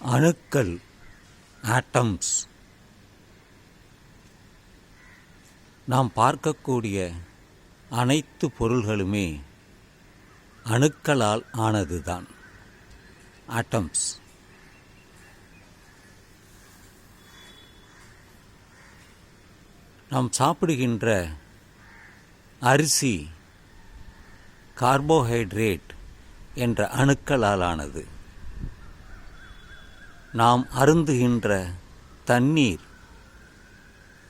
அணுக்கள் ஆட்டம்ஸ் நாம் பார்க்கக்கூடிய அனைத்து பொருள்களுமே அணுக்களால் ஆனதுதான். ஆட்டம்ஸ் நாம் சாப்பிடுகின்ற அரிசி கார்போஹைட்ரேட் என்ற அணுக்களால் ஆனது. நாம் அருந்துகின்ற தண்ணீர்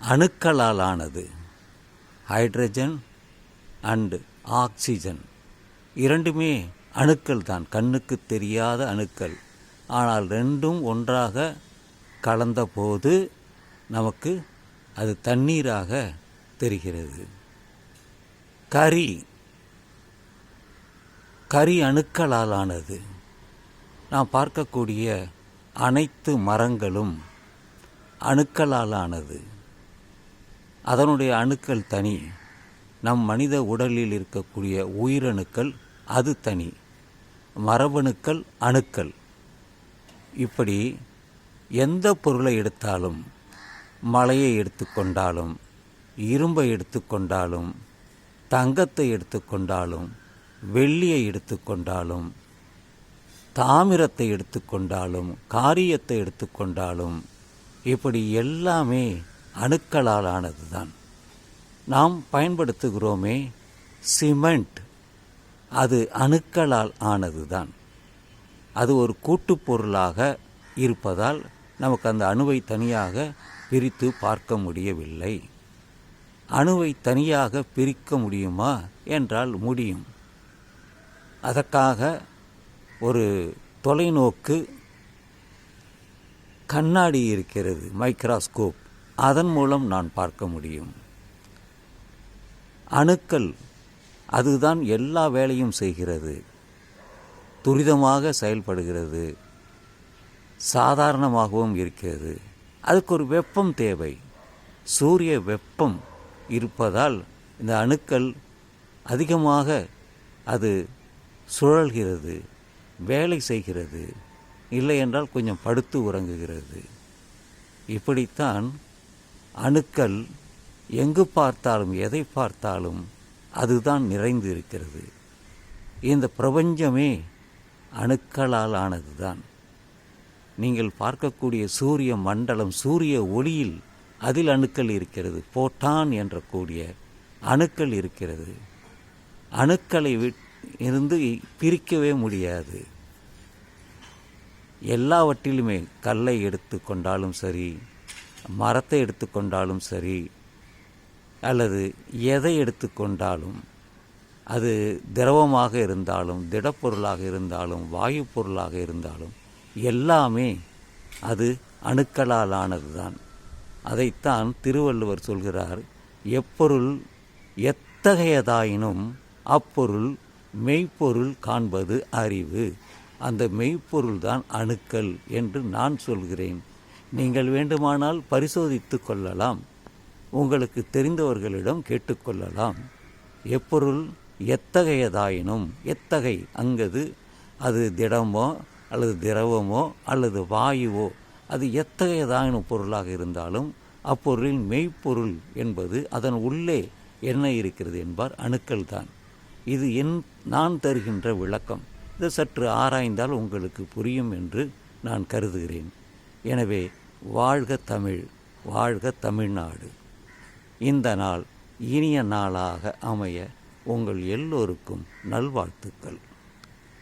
அணுக்களால் ஆனது ஹைட்ரஜன் அண்டு ஆக்சிஜன். இரண்டுமே அணுக்கள் தான். கண்ணுக்கு தெரியாத அணுக்கள். ஆனால் ரெண்டும் ஒன்றாக கலந்தபோது நமக்கு அது தண்ணீராக தெரிகிறது. கரி. கரி அணுக்களால் ஆனது நாம் பார்க்கக்கூடிய அனைத்து மரங்களும் அணுக்களால் ஆனது அதனுடைய அணுக்கள் தனி. நம் மனித உடலில் இருக்கக்கூடிய உயிரணுக்கள் அது தனி. மரபணுக்கள் அணுக்கள். இப்படி எந்த பொருளை எடுத்தாலும் மலையை எடுத்துக்கொண்டாலும் இரும்பை எடுத்துக்கொண்டாலும் தங்கத்தை எடுத்துக்கொண்டாலும் வெள்ளியை எடுத்துக்கொண்டாலும் தாமிரத்தை எடுத்துக்கொண்டாலும் காரியத்தை எடுத்துக்கொண்டாலும் இப்படி எல்லாமே அணுக்களால் ஆனது தான் நாம் பயன்படுத்துகிறோமே சிமெண்ட். அது அணுக்களால் ஆனது தான் அது ஒரு கூட்டுப்பொருளாக இருப்பதால் நமக்கு அந்த அணுவை தனியாக பிரித்து பார்க்க முடியவில்லை. அணுவை தனியாக பிரிக்க முடியுமா? என்றால் முடியும். அதற்காக ஒரு தொலைநோக்கு கண்ணாடி இருக்கிறது மைக்ராஸ்கோப். அதன் மூலம் நான் பார்க்க முடியும். அணுக்கள் அதுதான் எல்லா வேலையும் செய்கிறது. துரிதமாக செயல்படுகிறது. சாதாரணமாகவும் இருக்கிறது. அதுக்கு ஒரு வெப்பம் தேவை. சூரிய வெப்பம் இருப்பதால் இந்த அணுக்கள் அதிகமாக அது சுழல்கிறது. வேலை செய்கிறது இல்லை என்றால் கொஞ்சம் படுத்து உறங்குகிறது. இப்படித்தான் அணுக்கள் எங்கு பார்த்தாலும் எதை பார்த்தாலும் அதுதான் நிறைந்து இருக்கிறது. இந்த பிரபஞ்சமே அணுக்களால் ஆனதுதான். நீங்கள் பார்க்கக்கூடிய சூரிய மண்டலம் சூரிய ஒளியில் அதில் அணுக்கள் இருக்கிறது. போட்டான் என்ற கூடிய அணுக்கள் இருக்கிறது. அணுக்களை விட் இருந்து பிரிக்கவே முடியாது. எல்லாவற்றிலுமே கல்லை எடுத்துக்கொண்டாலும் சரி மரத்தை எடுத்துக்கொண்டாலும் சரி அல்லது எதை எடுத்துக்கொண்டாலும் அது திரவமாக இருந்தாலும் திடப்பொருளாக இருந்தாலும் வாயு பொருளாக இருந்தாலும் எல்லாமே அது அணுக்களால் ஆனதுதான் அதைத்தான் திருவள்ளுவர் சொல்கிறார் எப்பொருள் எத்தகையதாயினும் அப்பொருள் மெய்ப்பொருள் காண்பது அறிவு. அந்த மெய்ப்பொருள்தான் அணுக்கள் என்று நான் சொல்கிறேன். நீங்கள் வேண்டுமானால் பரிசோதித்து கொள்ளலாம். உங்களுக்கு தெரிந்தவர்களிடம் கேட்டுக்கொள்ளலாம் எப்பொருள் எத்தகையதாயினும் எத்தகை அங்கது அது திடமோ அல்லது திரவமோ அல்லது வாயுவோ அது எத்தகையதாயினும் பொருளாக இருந்தாலும் அப்பொருளின் மெய்ப்பொருள் என்பது அதன் உள்ளே என்ன இருக்கிறது என்பார் அணுக்கள் தான். இது என் நான் தருகின்ற விளக்கம். இது சற்று ஆராய்ந்தால் உங்களுக்கு புரியும் என்று நான் கருதுகிறேன். எனவே வாழ்க தமிழ் வாழ்க தமிழ்நாடு. இந்த நாள் இனிய நாளாக அமைய உங்கள் எல்லோருக்கும் நல்வாழ்த்துக்கள்.